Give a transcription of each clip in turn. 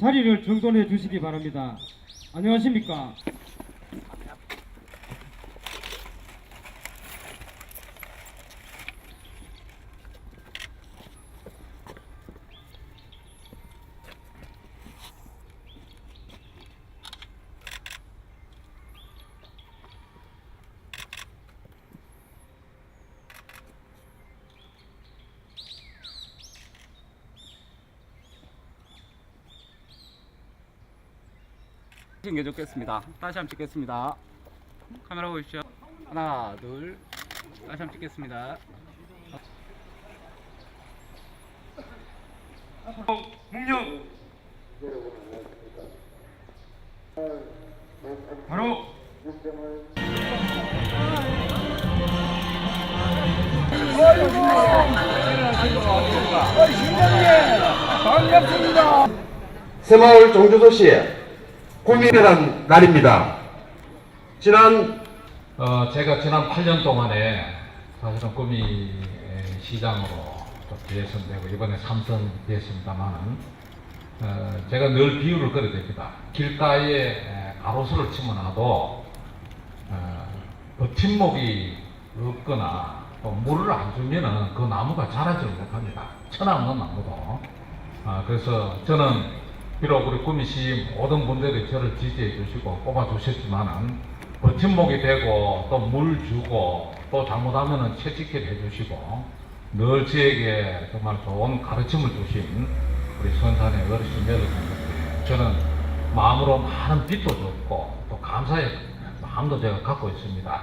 자리를 정돈해 주시기 바랍니다. 안녕하십니까? 챙겨줬겠습니다. 다시 한번 찍겠습니다. 카메라 보십시오. 하나, 둘. 다시 한번 찍겠습니다. 묵념. 바로 새마을 종주도시 의 꿈이라는 날입니다. 지난 어, 제가 지난 8년 동안에 사실은 꿈이 에, 시장으로 또 대선되고 이번에 삼선됐습니다만은 어, 제가 늘 비유를 걸어댑니다. 길가에 에, 가로수를 치면나도 어, 버팀목이 없거나 또 물을 안 주면은 그 나무가 자라지를 못합니다. 천하없는 나무도. 아, 그래서 저는 비록 우리 구미시 모든 분들이 저를 지지해 주시고 뽑아 주셨지만은 버팀목이 되고 또 물 주고 또 잘못하면은 채찍질 해 주시고 늘 저에게 정말 좋은 가르침을 주신 우리 선산의 어르신 여러분들 저는 마음으로 많은 빛도 줬고 또 감사의 마음도 제가 갖고 있습니다.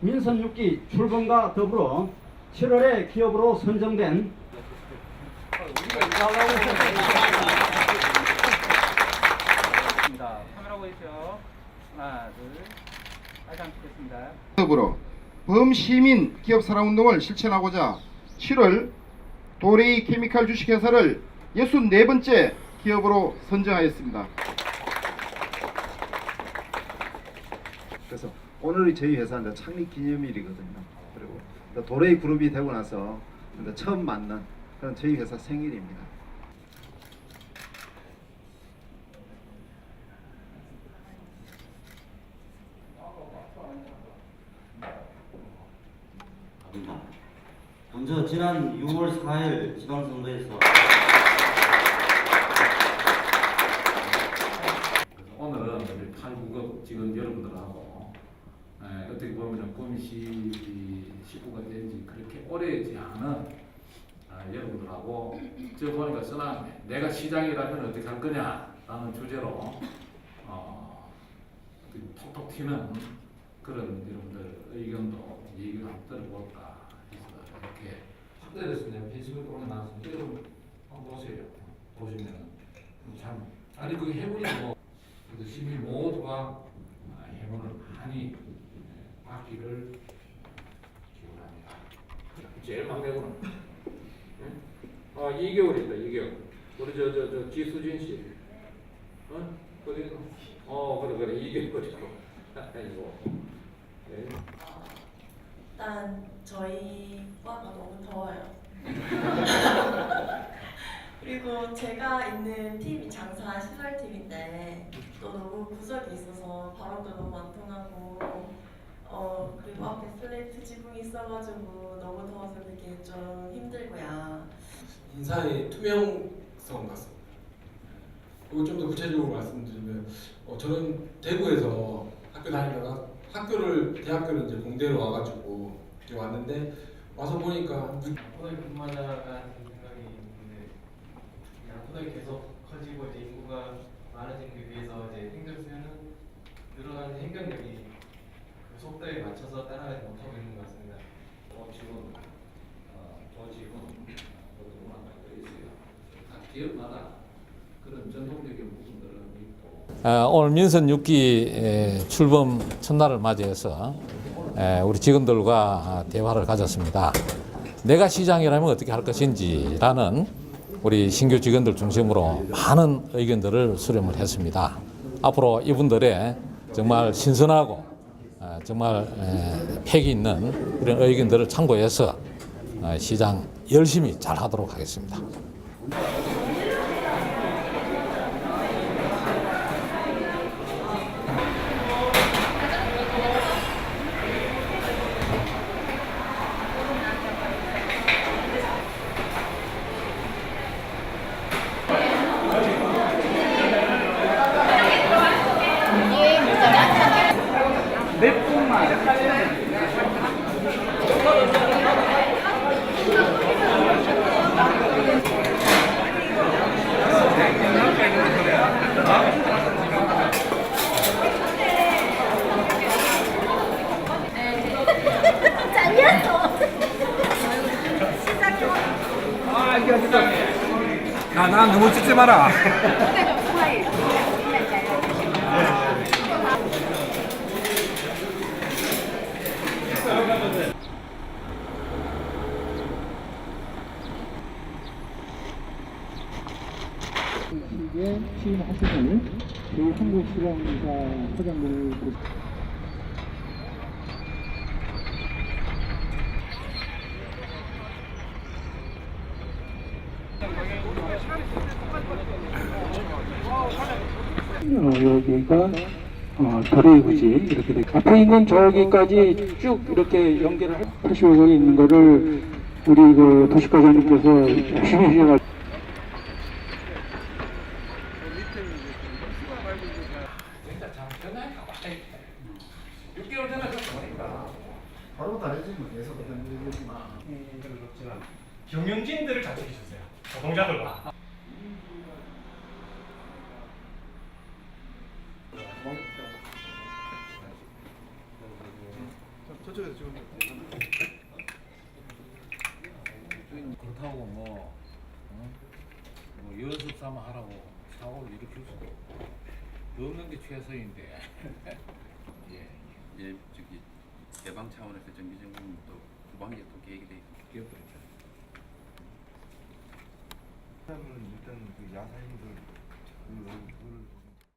민선 6기 출범과 더불어 7월에 기업으로 선정된. 카메라. 하나, 둘. 찍겠습니다. 더불어 범시민 기업 사랑 운동을 실천하고자 7월 도레이 케미칼 주식회사를 64번째 기업으로 선정하였습니다. 그래서 오늘이 저희 회사 이제 창립 기념일이거든요. 그리고 도레이 그룹이 되고 나서 처음 만난 그런 저희 회사 생일입니다. 먼저 지난 6월 4일 지방선거에서 오늘은 우리 8구급 직원 여러분들하고 에, 어떻게 보면 꿈시 식구가 된지 그렇게 오래지 않은 아, 여러분들하고 저 보니까 써놨네. 내가 시장이라면 어떻게 할 거냐 라는 주제로 어, 톡톡 튀는 그런 여러분들 의견도 얘기를 한번 들어볼까 해서 이렇게 확대됐습니다. 페이스북에 올려놨습니다. 여러분 한번 보세요. 보시면은 참 아니 그 해물이 뭐 시민 모두가 예, 받기를 기원합니다. 제일 막내구나. 아 2개월이다 2개월. 우리 저 저저 지수진 씨. 어? 어디 있노? 어 그래 그래 2개월이고. 아이고. 네. 일단 저희 과가 너무 더워요. 그리고 제가 있는 팀이 장사 시설팀인데 또 너무 구석이 있어서 바람도 너무 안 통하고 어 그리고 앞에 플레이트 지붕이 있어가지고 너무 더워서 되게 좀 힘들고요. 인사의 투명성 같습니다. 그리고 좀 더 구체적으로 말씀드리면 어, 저는 대구에서 학교 다니다가 학교를 대학교를 이제 공대로 와가지고 이렇게 왔는데 와서 보니까 야구에 근무하다가 든 생각이 있는데 야구에 계속 커지고 이제 인구가 많아진 게 위해서 이제 행정 수요는 늘어나는 행정력이 그 속도에 맞춰서 따라가지 못하고 있는 것 같습니다. 또 지금 어. 각 지역마다 그런 전통적인 부분들은 있고 어, 오늘 민선 6기 출범 첫날을 맞이해서 에, 우리 직원들과 대화를 가졌습니다. 내가 시장이라면 어떻게 할 것인지라는 우리 신규 직원들 중심으로 많은 의견들을 수렴을 했습니다. 앞으로 이분들의 정말 신선하고 어, 정말 에, 패기 있는 이런 의견들을 참고해서 어, 시장 열심히 잘 하도록 하겠습니다. 야 나 너무 찍지 마라. 시기에 취임하시는 그 한국시장이사 회장님을 어, 여기가 어, 도레이구지 이렇게 돼. 앞에 있는 저기까지 쭉 이렇게 연결을 하시고 있는 거를 우리 그 도시과장님께서 열심히 해가지고 진짜 참 편하게 가봐야 6개월 전에 그러니까. 바로 다르지만 계속 흔들리지만. 경영진들을 잘 지키셨어요. 노동자들로. 저쪽에서 지금 그렇다고 뭐, 어? 뭐 연습 삼아 하라고 사고를 일으킬 수도 없고 없는 게 최선인데. 예, 예, 저기 개방 차원에서 정기적인 또 후반기에 또 계획이 돼 있고 기업들이죠. 일단 그 야사인들 그, 그